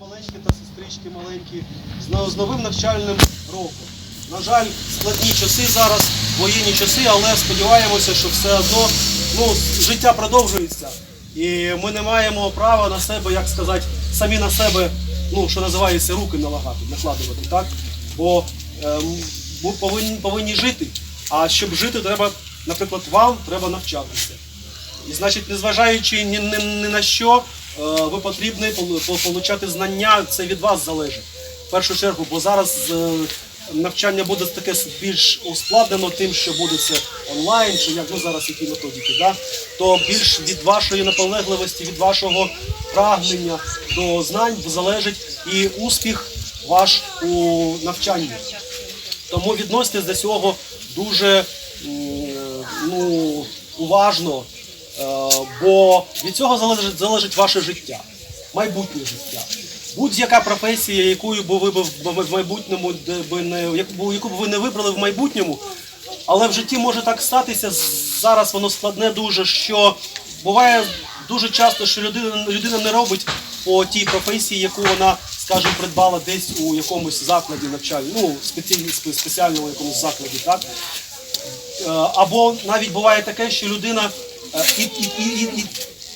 маленькі та сестрички маленькі з новим навчальним роком. На жаль, складні часи зараз, воєнні часи, але сподіваємося, що все одно ну, життя продовжується. І ми не маємо права на себе, як сказати, самі на себе, ну, що називається, руки налагати, накладувати. Так? Бо ем, ми повинні, повинні жити. А щоб жити, треба, наприклад, вам треба навчатися. І значить, незважаючи ні, ні, ні на що, е, ви потрібні пол- знання, це від вас залежить. В першу чергу, бо зараз е, навчання буде таке більш ускладнено тим, що буде це онлайн, чи як ну зараз які методики, да? то більш від вашої наполегливості, від вашого прагнення до знань залежить і успіх ваш у навчанні. Тому відноситесь до цього дуже ну, уважно, е, бо від цього залежить, залежить ваше життя, майбутнє життя. Будь-яка професія, якою би ви в майбутньому, би не, яку, б ви не вибрали в майбутньому, але в житті може так статися, зараз воно складне дуже, що буває дуже часто, що людина, людина не робить по тій професії, яку вона, скажімо, придбала десь у якомусь закладі навчальному, ну, спеціальному, спеціальному якомусь закладі, так? Е, Або навіть буває таке, що людина е, і, і, і, і, і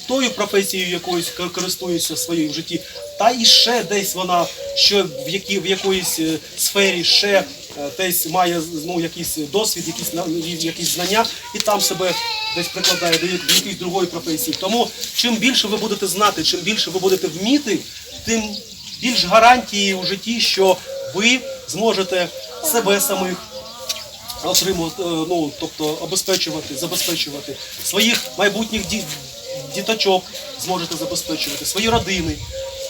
тою професією якоюсь кор- користується в своєму житті, та і ще десь вона що в, які, в якоїсь е, сфері ще е, десь має ну, якийсь досвід, якісь, якісь знання, і там себе десь прикладає до якоїсь другої професії. Тому чим більше ви будете знати, чим більше ви будете вміти, тим більш гарантії у житті, що ви зможете себе самих отримувати, е, ну, тобто обезпечувати, забезпечувати своїх майбутніх ді- діточок зможете забезпечувати, свої родини.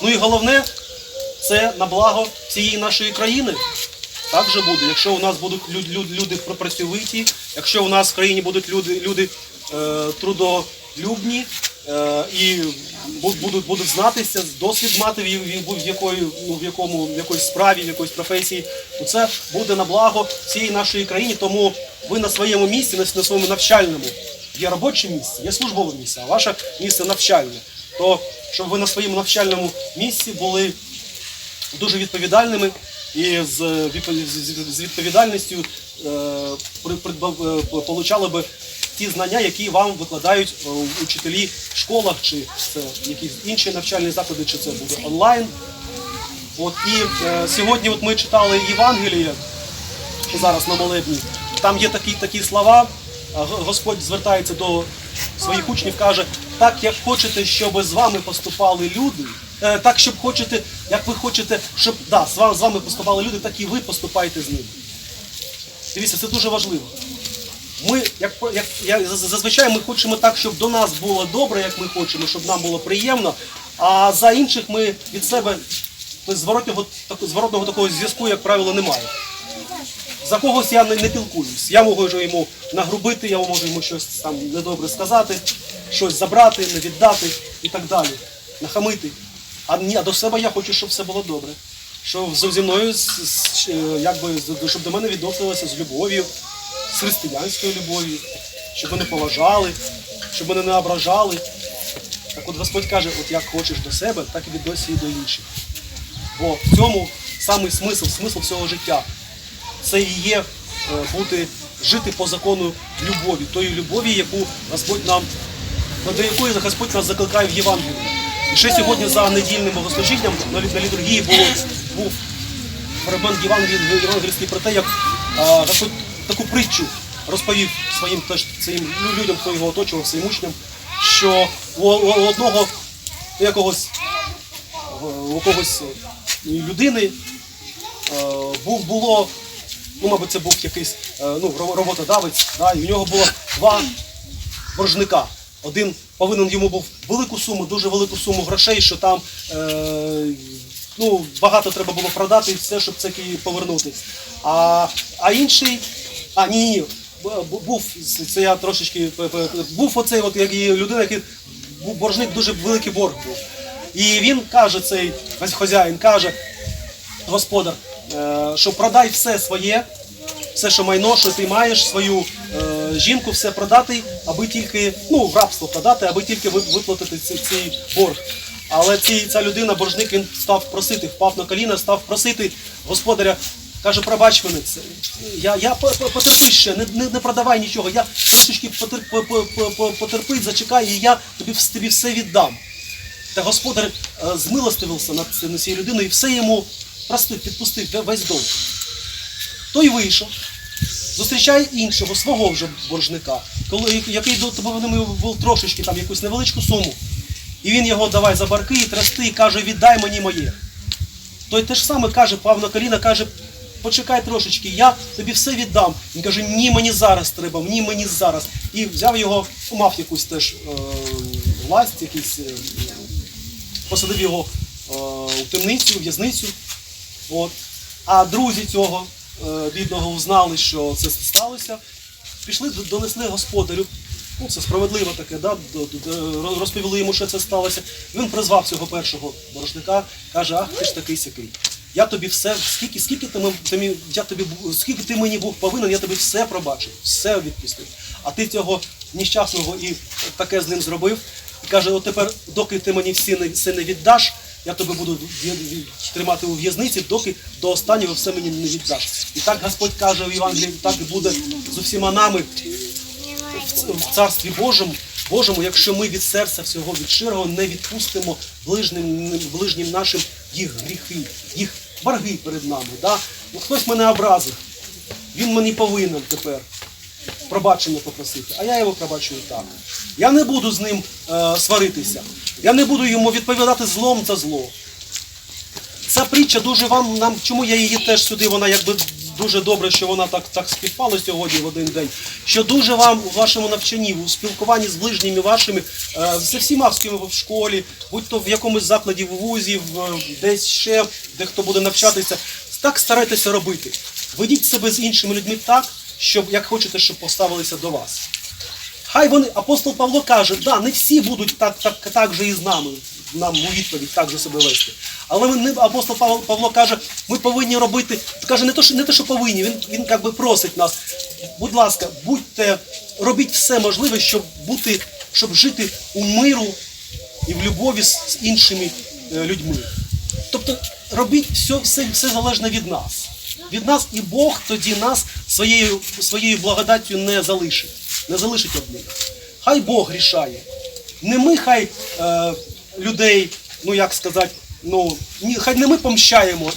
Ну і головне, це на благо всієї нашої країни. Так же буде. Якщо у нас будуть люд- люд- люди працьовиті, якщо у нас в країні будуть люди, люди е, трудолюбні і бу- будуть, будуть знатися, досвід мати в, якої, ну, в, якому, в якоїсь справі, в якоїсь професії, то це буде на благо всієї нашої країни. Тому ви на своєму місці, на, своєму навчальному, є робоче місце, є службове місце, а ваше місце навчальне. То щоб ви на своєму навчальному місці були дуже відповідальними і з, відпо- з- з відповідальністю е, при- придбав- е, получали би ті знання, які вам викладають е, учителі в школах, чи якісь інші навчальні заклади, чи це буде онлайн. От і е, сьогодні от ми читали Євангеліє зараз на молебні. Там є такі, такі слова. Господь звертається до своїх учнів, каже, так як хочете, щоб з вами поступали люди, е, так, щоб хочете, як ви хочете, щоб да, з вами, поступали люди, так і ви поступайте з ними. Дивіться, це дуже важливо. Ми, як, як, як зазвичай, ми хочемо так, щоб до нас було добре, як ми хочемо, щоб нам було приємно. А за інших ми від себе тобто, зворотнього, так- зворотного такого зв'язку, як правило, немає. За когось я не, не пілкуюсь. Я можу йому нагрубити, я можу йому щось там недобре сказати, щось забрати, не віддати і так далі. Нахамити. А, ні, а до себе я хочу, щоб все було добре. Щоб зі мною якби, щоб до мене відносилося з любов'ю, з християнською любов'ю, щоб мене поважали, щоб мене не ображали. Так от Господь каже, от як хочеш до себе, так і відносись і до інших. Бо в цьому самий смисл, смисл всього життя. Це і є е, бути, жити по закону любові, тої любові, яку Господь нам, до якої Господь нас закликає в Євангелії. І ще сьогодні за недільним богослужінням на на літургії було, був фрагмент Євангелі- євангельський про те, як е, Господь таку притчу розповів своїм цим ну, людям, хто його оточував, своїм учням, що у, у одного якогось у когось е, людини е, був було, ну, мабуть, це був якийсь е, ну, роботодавець, да, і в нього було два боржника. Один повинен йому був велику суму, дуже велику суму грошей, що там е, ну, багато треба було продати і все, щоб це повернути. А, а інший, а ні, ні, бу- бу- був, це я трошечки, п- п- був оцей от, як і людина, який був боржник, дуже великий борг був. І він каже, цей хазяїн каже, господар, е, що продай все своє, все, що майно, що ти маєш, свою е, жінку, все продати, аби тільки, ну, в рабство продати, аби тільки виплатити цей, борг. Але ця людина, боржник, він став просити, впав на коліна, став просити господаря. Каже, пробач мене, я, я по- по- потерпи ще, не, не, не продавай нічого. Я трошечки потер, по- по- по- по- потерпи, зачекай, і я тобі, тобі все віддам. Та господар е, змилостивився над над цією людиною і все йому простив, підпустив весь долг. Той вийшов, зустрічає іншого, свого вже боржника, коли, який до був трошечки там якусь невеличку суму. І він його давай за барки і трясти і каже, віддай мені моє. Той те ж саме каже, пав на коліна, каже, почекай трошечки, я тобі все віддам. Він каже, ні, мені зараз треба, ні, мені зараз. І взяв його, мав якусь теж е, власть, якийсь, е, посадив його е, у темницю, в'язницю. От. А друзі цього е, бідного узнали, що це сталося. Пішли, донесли господарю. Ну, це справедливо таке, да? розповіли йому, що це сталося. Він призвав цього першого борошника, каже, ах, ти ж такий сякий. Я тобі все, скільки, скільки ти, мені- я тобі, скільки ти мені був повинен, я тобі все пробачив, все відпустив. А ти цього нещасного і таке з ним зробив. І каже, от тепер, доки ти мені всі не, все не віддаш, я тебе буду тримати у в'язниці, доки до останнього все мені не віддаш. І так Господь каже в Євангелії, так і буде з усіма нами в Царстві Божому, Божому, якщо ми від серця всього від щирого не відпустимо ближнім, ближнім нашим їх гріхи, їх борги перед нами. Да? Ну, хтось мене образив, він мені повинен тепер пробачення попросити, а я його пробачую так. Я не буду з ним е, сваритися, я не буду йому відповідати злом за зло. Ця притча дуже вам нам, чому я її теж сюди, вона якби дуже добре, що вона так, так співпала сьогодні в один день. Що дуже вам у вашому навчанні, у спілкуванні з ближніми вашими, е, зі всіма з ким ви в школі, будь то в якомусь закладі, в вузі, десь ще, де хто буде навчатися, так старайтеся робити. Ведіть себе з іншими людьми так, щоб як хочете, щоб поставилися до вас. Хай вони, апостол Павло каже, да, не всі будуть так, так, так же і з нами, нам у відповідь так же себе вести. Але ми, апостол Павло, Павло каже, ми повинні робити, каже, не те, що, не те, що повинні, він, він як би просить нас, будь ласка, будьте, робіть все можливе, щоб бути, щоб жити у миру і в любові з, іншими е, людьми. Тобто робіть все, все, все залежне від нас. Від нас і Бог тоді нас своєю, своєю благодаттю не залишить. Не залишить одних. Хай Бог рішає. Не ми хай е, людей, ну як сказати, ну, ні, хай не ми помщаємо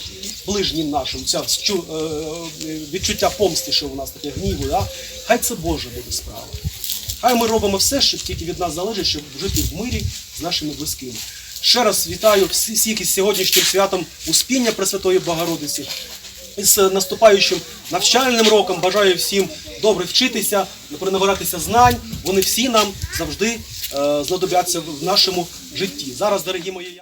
ближнім нашим, ця е, відчуття помсти, що у нас таке гніву, да? хай це Боже буде справа. Хай ми робимо все, що тільки від нас залежить, щоб жити в мирі з нашими близькими. Ще раз вітаю всіх із сьогоднішнім святом Успіння Пресвятої Богородиці. І з наступаючим навчальним роком бажаю всім добре вчитися, набиратися знань. Вони всі нам завжди е, знадобляться в нашому житті. Зараз, дорогі мої.